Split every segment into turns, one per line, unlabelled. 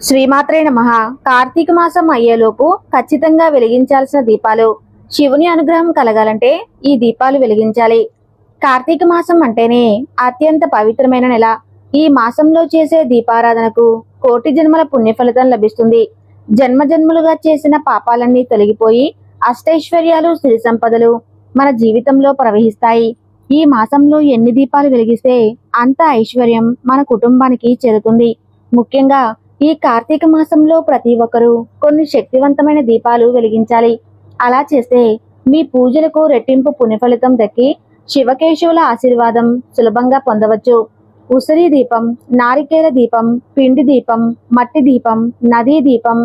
శ్రీమాత్రే నమ. కార్తీక మాసం అయ్యేలోపు ఖచ్చితంగా వెలిగించాల్సిన దీపాలు. శివుని అనుగ్రహం కలగాలంటే ఈ దీపాలు వెలిగించాలి. కార్తీక మాసం అంటేనే అత్యంత పవిత్రమైన నెల. ఈ మాసంలో చేసే దీపారాధనకు కోటి జన్మల పుణ్య ఫలితం లభిస్తుంది. జన్మ జన్మలుగా చేసిన పాపాలన్నీ తొలగిపోయి అష్టైశ్వర్యాలు సిరి సంపదలు మన జీవితంలో ప్రవహిస్తాయి. ఈ మాసంలో ఎన్ని దీపాలు వెలిగిస్తే అంత ఐశ్వర్యం మన కుటుంబానికి చేరుతుంది. ముఖ్యంగా ఈ కార్తీక మాసంలో ప్రతి ఒక్కరూ కొన్ని శక్తివంతమైన దీపాలు వెలిగించాలి. అలా చేస్తే మీ పూజలకు రెట్టింపు పుణ్యఫలితం దక్కి శివకేశవుల ఆశీర్వాదం సులభంగా పొందవచ్చు. ఉసిరి దీపం నారికేల దీపం పిండి దీపం మట్టి దీపం నదీ దీపం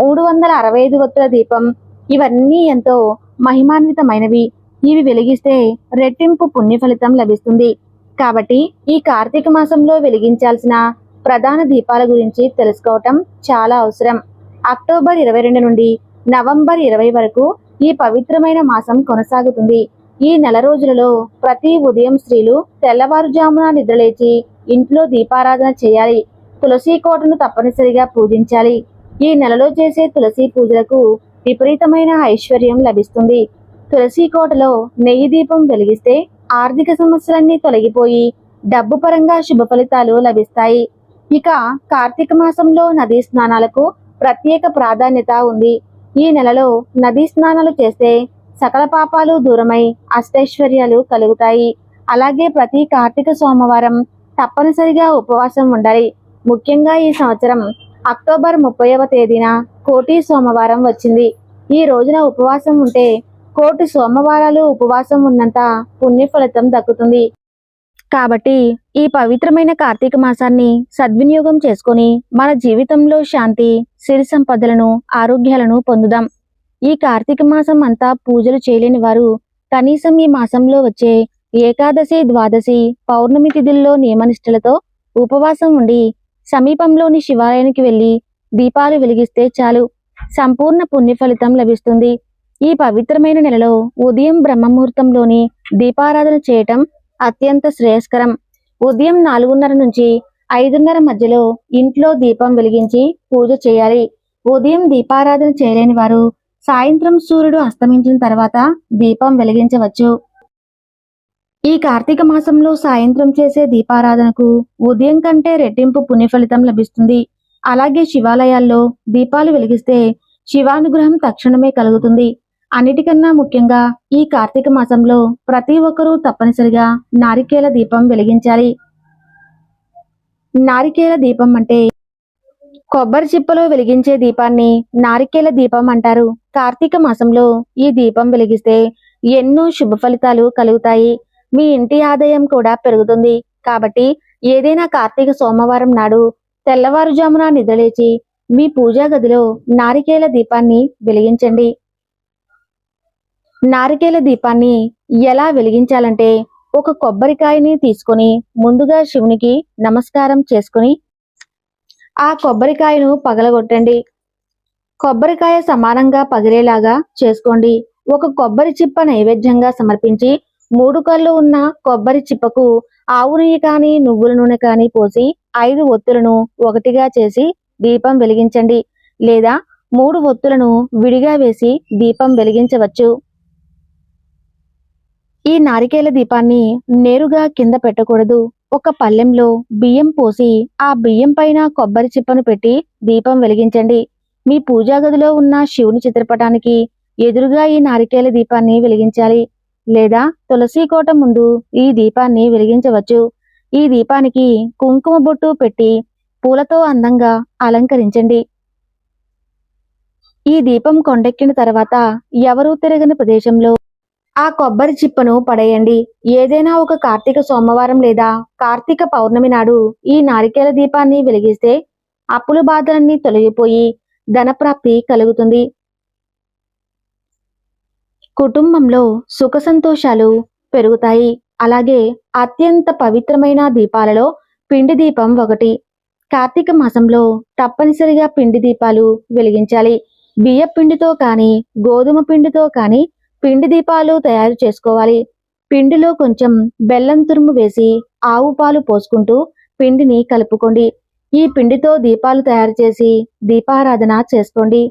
మూడు వందల అరవై ఐదు ఒత్తుల దీపం ఇవన్నీ ఎంతో మహిమాన్వితమైనవి. ఇవి వెలిగిస్తే రెట్టింపు పుణ్య ఫలితం లభిస్తుంది. కాబట్టి ఈ కార్తీక మాసంలో వెలిగించాల్సిన ప్రధాన దీపాల గురించి తెలుసుకోవటం చాలా అవసరం. అక్టోబర్ ఇరవై రెండు నుండి నవంబర్ ఇరవై వరకు ఈ పవిత్రమైన మాసం కొనసాగుతుంది. ఈ నెల రోజులలో ప్రతి ఉదయం స్త్రీలు తెల్లవారుజామున నిద్రలేచి ఇంట్లో దీపారాధన చేయాలి. తులసి కోటను తప్పనిసరిగా పూజించాలి. ఈ నెలలో చేసే తులసి పూజలకు విపరీతమైన ఐశ్వర్యం లభిస్తుంది. తులసి కోటలో నెయ్యి దీపం వెలిగిస్తే ఆర్థిక సమస్యలన్నీ తొలగిపోయి డబ్బు పరంగా శుభ ఫలితాలు లభిస్తాయి. ఇక కార్తీక మాసంలో నదీ స్నానాలకు ప్రత్యేక ప్రాధాన్యత ఉంది. ఈ నెలలో నదీ స్నానాలు చేస్తే సకల పాపాలు దూరమై అష్టైశ్వర్యాలు కలుగుతాయి. అలాగే ప్రతి కార్తీక సోమవారం తప్పనిసరిగా ఉపవాసం ఉండాలి. ముఖ్యంగా ఈ సంవత్సరం అక్టోబర్ ముప్పైవ తేదీన కోటి సోమవారం వచ్చింది. ఈ రోజున ఉపవాసం ఉంటే కోటి సోమవారాలు ఉపవాసం ఉన్నంత పుణ్య ఫలితం దక్కుతుంది. కాబట్టి ఈ పవిత్రమైన కార్తీక మాసాన్ని సద్వినియోగం చేసుకొని మన జీవితంలో శాంతి సిరి సంపదలను ఆరోగ్యాలను పొందుదాం. ఈ కార్తీక మాసం అంతా పూజలు చేయలేని వారు కనీసం ఈ మాసంలో వచ్చే ఏకాదశి ద్వాదశి పౌర్ణమి తిథుల్లో నియమనిష్టలతో ఉపవాసం ఉండి సమీపంలోని శివాలయానికి వెళ్ళి దీపాలు వెలిగిస్తే చాలు. సంపూర్ణ పుణ్య ఫలితం లభిస్తుంది. ఈ పవిత్రమైన నెలలో ఉదయం బ్రహ్మముహూర్తంలోని దీపారాధన చేయటం అత్యంత శ్రేయస్కరం. ఉదయం నాలుగున్నర నుంచి ఐదున్నర మధ్యలో ఇంట్లో దీపం వెలిగించి పూజ చేయాలి. ఉదయం దీపారాధన చేయలేని వారు సాయంత్రం సూర్యుడు అస్తమించిన తర్వాత దీపం వెలిగించవచ్చు. ఈ కార్తీక మాసంలో సాయంత్రం చేసే దీపారాధనకు ఉదయం కంటే రెట్టింపు పుణ్య ఫలితం లభిస్తుంది. అలాగే శివాలయాల్లో దీపాలు వెలిగిస్తే శివానుగ్రహం తక్షణమే కలుగుతుంది. అన్నిటికన్నా ముఖ్యంగా ఈ కార్తీక మాసంలో ప్రతి ఒక్కరూ తప్పనిసరిగా నారికేల దీపం వెలిగించాలి. నారికేల దీపం అంటే కొబ్బరి చిప్పలో వెలిగించే దీపాన్ని నారికేల దీపం అంటారు. కార్తీక మాసంలో ఈ దీపం వెలిగిస్తే ఎన్నో శుభ ఫలితాలు కలుగుతాయి. మీ ఇంటి ఆదాయం కూడా పెరుగుతుంది. కాబట్టి ఏదైనా కార్తీక సోమవారం నాడు తెల్లవారుజామున నిద్రలేచి మీ పూజా గదిలో నారికేల దీపాన్ని వెలిగించండి. నారికేల దీపాన్ని ఎలా వెలిగించాలంటే ఒక కొబ్బరికాయని తీసుకొని ముందుగా శివునికి నమస్కారం చేసుకుని ఆ కొబ్బరికాయను పగలగొట్టండి. కొబ్బరికాయ సమానంగా పగిలేలాగా చేసుకోండి. ఒక కొబ్బరి చిప్ప నైవేద్యంగా సమర్పించి మూడు కళ్ళు ఉన్న కొబ్బరి చిప్పకు ఆవు నెయ్యి కానీ నువ్వుల నూనె కానీ పోసి ఐదు ఒత్తులను ఒకటిగా చేసి దీపం వెలిగించండి. లేదా మూడు ఒత్తులను విడిగా వేసి దీపం వెలిగించవచ్చు. ఈ నారికేల దీపాన్ని నేరుగా కింద పెట్టకూడదు. ఒక పళ్ళెంలో బియ్యం పోసి ఆ బియ్యం పైన కొబ్బరి చిప్పను పెట్టి దీపం వెలిగించండి. మీ పూజా గదిలో ఉన్న శివుని చిత్రపటానికి ఎదురుగా ఈ నారికేల దీపాన్ని వెలిగించాలి. లేదా తులసి కోట ముందు ఈ దీపాన్ని వెలిగించవచ్చు. ఈ దీపానికి కుంకుమ బొట్టు పెట్టి పూలతో అందంగా అలంకరించండి. ఈ దీపం కొండెక్కిన తర్వాత ఎవరూ తిరగని ప్రదేశంలో ఆ కొబ్బరి చిప్పను పడేయండి. ఏదైనా ఒక కార్తీక సోమవారం లేదా కార్తీక పౌర్ణమి నాడు ఈ నారికేల దీపాన్ని వెలిగిస్తే అప్పుల బాధలన్నీ తొలగిపోయి ధనప్రాప్తి కలుగుతుంది. కుటుంబంలో సుఖ సంతోషాలు పెరుగుతాయి. అలాగే అత్యంత పవిత్రమైన దీపాలలో పిండి దీపం ఒకటి. కార్తీక మాసంలో తప్పనిసరిగా పిండి దీపాలు వెలిగించాలి. బియ్య పిండితో కానీ గోధుమ పిండితో కానీ పిండి దీపాలు తయారు చేసుకోవాలి. పిండిలో కొంచెం బెల్లం తురుము వేసి ఆవు పాలు పోసుకుంటూ పిండిని కలుపుకోండి. ఈ పిండితో దీపాలు తయారు చేసి దీపారాధన చేసుకోండి.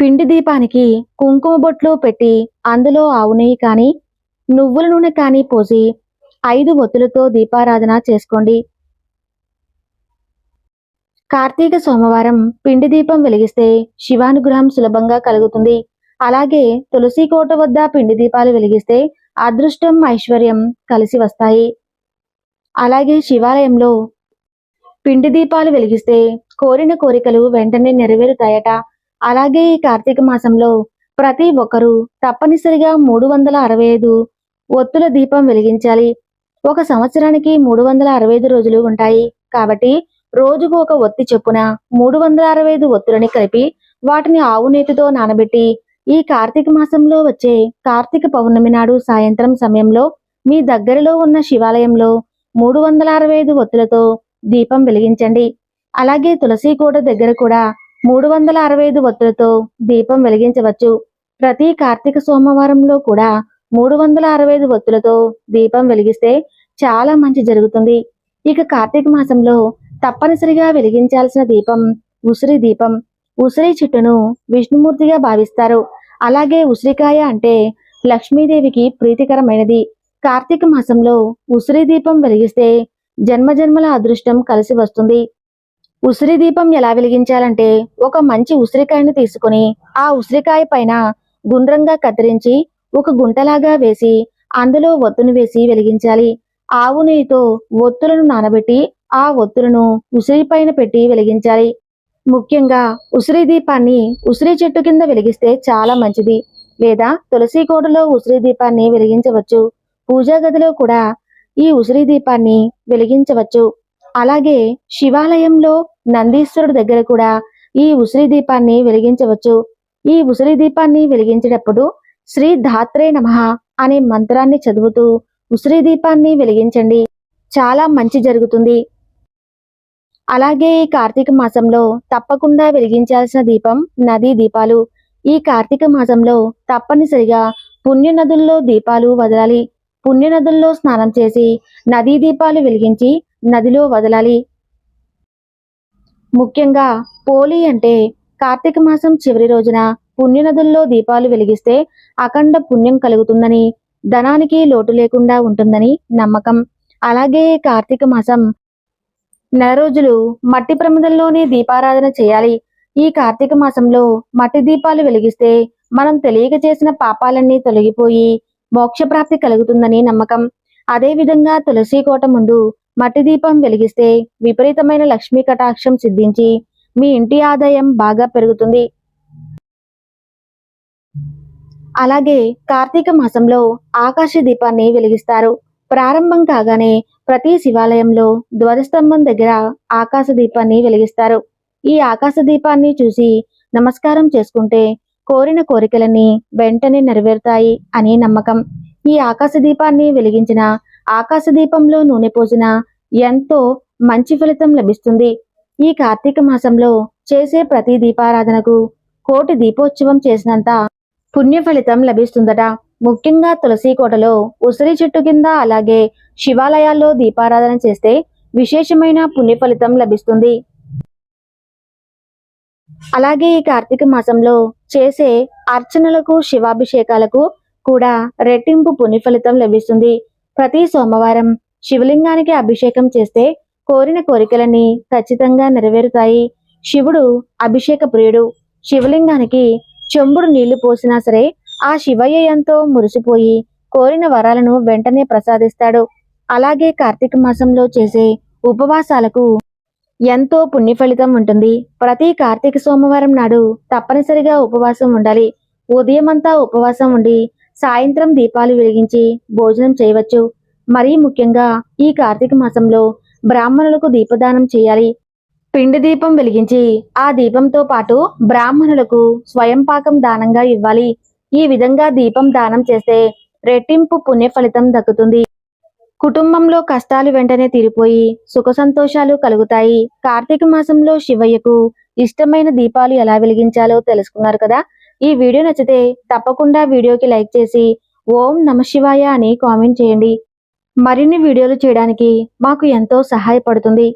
పిండి దీపానికి కుంకుమ బొట్లు పెట్టి అందులో ఆవు నెయ్యి కానీ నువ్వుల నూనె కానీ పోసి ఐదు ఒత్తులతో దీపారాధన చేసుకోండి. కార్తీక సోమవారం పిండి దీపం వెలిగిస్తే శివానుగ్రహం సులభంగా కలుగుతుంది. అలాగే తులసి కోట వద్ద పిండి దీపాలు వెలిగిస్తే అదృష్టం ఐశ్వర్యం కలిసి వస్తాయి. అలాగే శివాలయంలో పిండి దీపాలు వెలిగిస్తే కోరిన కోరికలు వెంటనే నెరవేరుతాయట. అలాగే ఈ కార్తీక మాసంలో ప్రతి ఒక్కరూ తప్పనిసరిగా మూడు వందల అరవై ఐదు ఒత్తుల దీపం వెలిగించాలి. ఒక సంవత్సరానికి మూడు వందల అరవై ఐదు రోజులు ఉంటాయి. కాబట్టి రోజుకు ఒక ఒత్తి చొప్పున మూడు వందల అరవై ఐదు ఒత్తులని కలిపి వాటిని ఆవు నేతితో నానబెట్టి ఈ కార్తీక మాసంలో వచ్చే కార్తీక పౌర్ణమి నాడు సాయంత్రం సమయంలో మీ దగ్గరలో ఉన్న శివాలయంలో మూడు వందల అరవై ఐదు ఒత్తులతో దీపం వెలిగించండి. అలాగే తులసి కోట దగ్గర కూడా మూడు వందల అరవై ఐదు ఒత్తులతో దీపం వెలిగించవచ్చు. ప్రతి కార్తీక సోమవారంలో కూడా మూడు వందల అరవై ఐదు ఒత్తులతో దీపం వెలిగిస్తే చాలా మంచి జరుగుతుంది. ఇక కార్తీక మాసంలో తప్పనిసరిగా వెలిగించాల్సిన దీపం ఉసిరి దీపం ఉసిరి చెట్టును విష్ణుమూర్తిగా భావిస్తారు. అలాగే ఉసిరికాయ అంటే లక్ష్మీదేవికి ప్రీతికరమైనది. కార్తీక మాసంలో ఉసిరి దీపం వెలిగిస్తే జన్మజన్మల అదృష్టం కలిసి వస్తుంది. ఉసిరి దీపం ఎలా వెలిగించాలంటే ఒక మంచి ఉసిరికాయను తీసుకొని ఆ ఉసిరికాయ పైన గుండ్రంగా కత్తిరించి ఒక గుంటలాగా వేసి అందులో ఒత్తును వేసి వెలిగించాలి. ఆవు నెయ్యితో ఒత్తులను నానబెట్టి ఆ ఒత్తులను ఉసిరి పైన పెట్టి వెలిగించాలి. ముఖ్యంగా ఉసిరి దీపాన్ని ఉసిరి చెట్టు కింద వెలిగిస్తే చాలా మంచిది. లేదా తులసి కోటలో ఉసిరి దీపాన్ని వెలిగించవచ్చు. పూజా గదిలో కూడా ఈ ఉసిరి దీపాన్ని వెలిగించవచ్చు. అలాగే శివాలయంలో నందీశ్వరుడు దగ్గర కూడా ఈ ఉసిరి దీపాన్ని వెలిగించవచ్చు. ఈ ఉసిరి దీపాన్ని వెలిగించేటప్పుడు శ్రీ ధాత్రే నమః అనే మంత్రాన్ని చదువుతూ ఉసిరి దీపాన్ని వెలిగించండి. చాలా మంచి జరుగుతుంది. అలాగే ఈ కార్తీక మాసంలో తప్పకుండా వెలిగించాల్సిన దీపం నదీ దీపాలు. ఈ కార్తీక మాసంలో తప్పనిసరిగా పుణ్య నదుల్లో దీపాలు వదలాలి. పుణ్య నదుల్లో స్నానం చేసి నదీ దీపాలు వెలిగించి నదిలో వదలాలి. ముఖ్యంగా పోలి అంటే కార్తీక మాసం చివరి రోజున పుణ్య నదుల్లో దీపాలు వెలిగిస్తే అఖండ పుణ్యం కలుగుతుందని ధనానికి లోటు లేకుండా ఉంటుందని నమ్మకం. అలాగే ఈ కార్తీక మాసం నెల రోజులు మట్టి ప్రమిదల్లోనే దీపారాధన చేయాలి. ఈ కార్తీక మాసంలో మట్టి దీపాలు వెలిగిస్తే మనం తెలియక చేసిన పాపాలన్నీ తొలగిపోయి మోక్షప్రాప్తి కలుగుతుందని నమ్మకం. అదే విధంగా తులసి కోట ముందు మట్టి దీపం వెలిగిస్తే విపరీతమైన లక్ష్మీ కటాక్షం సిద్ధించి మీ ఇంటి ఆదాయం బాగా పెరుగుతుంది. అలాగే కార్తీక మాసంలో ఆకాశ దీపాన్ని వెలిగిస్తారు. ప్రారంభం కాగానే ప్రతి శివాలయంలో ధ్వజస్తంభం దగ్గర ఆకాశ దీపాన్ని వెలిగిస్తారు. ఈ ఆకాశ దీపాన్ని చూసి నమస్కారం చేసుకుంటే కోరిన కోరికలన్నీ వెంటనే నెరవేరుతాయి అని నమ్మకం. ఈ ఆకాశ దీపాన్ని వెలిగించిన ఆకాశ దీపంలో నూనె పోసిన ఎంతో మంచి ఫలితం లభిస్తుంది. ఈ కార్తీక మాసంలో చేసే ప్రతి దీపారాధనకు కోటి దీపోత్సవం చేసినంత పుణ్య ఫలితం లభిస్తుందట. ముఖ్యంగా తులసి కోటలో ఉసిరి చెట్టు కింద అలాగే శివాలయాల్లో దీపారాధన చేస్తే విశేషమైన పుణ్య ఫలితం లభిస్తుంది. అలాగే ఈ కార్తీక మాసంలో చేసే అర్చనలకు శివాభిషేకాలకు కూడా రెట్టింపు పుణ్య ఫలితం లభిస్తుంది. ప్రతి సోమవారం శివలింగానికి అభిషేకం చేస్తే కోరిన కోరికలన్నీ ఖచ్చితంగా నెరవేరుతాయి. శివుడు అభిషేక ప్రియుడు. శివలింగానికి చెంబుడు నీళ్ళు పోసినా సరే ఆ శివయ్య ఎంతో మురిసిపోయి కోరిన వరాలను వెంటనే ప్రసాదిస్తాడు. అలాగే కార్తీక మాసంలో చేసే ఉపవాసాలకు ఎంతో పుణ్య ఫలితం ఉంటుంది. ప్రతి కార్తీక సోమవారం నాడు తప్పనిసరిగా ఉపవాసం ఉండాలి. ఉదయమంతా ఉపవాసం ఉండి సాయంత్రం దీపాలు వెలిగించి భోజనం చేయవచ్చు. మరీ ముఖ్యంగా ఈ కార్తీక మాసంలో బ్రాహ్మణులకు దీపదానం చేయాలి. పిండి దీపం వెలిగించి ఆ దీపంతో పాటు బ్రాహ్మణులకు స్వయం పాకం దానంగా ఇవ్వాలి. ఈ విధంగా దీపం దానం చేస్తే రెట్టింపు పుణ్య ఫలితం దక్కుతుంది. కుటుంబంలో కష్టాలు వెంటనే తీరిపోయి సుఖ సంతోషాలు కలుగుతాయి. కార్తీక మాసంలో శివయ్యకు ఇష్టమైన దీపాలు ఎలా వెలిగించాలో తెలుసుకున్నారు కదా? ఈ వీడియో నచ్చితే తప్పకుండా వీడియోకి లైక్ చేసి ఓం నమ శివాయ అని కామెంట్ చేయండి. మరిన్ని వీడియోలు చేయడానికి మాకు ఎంతో సహాయపడుతుంది.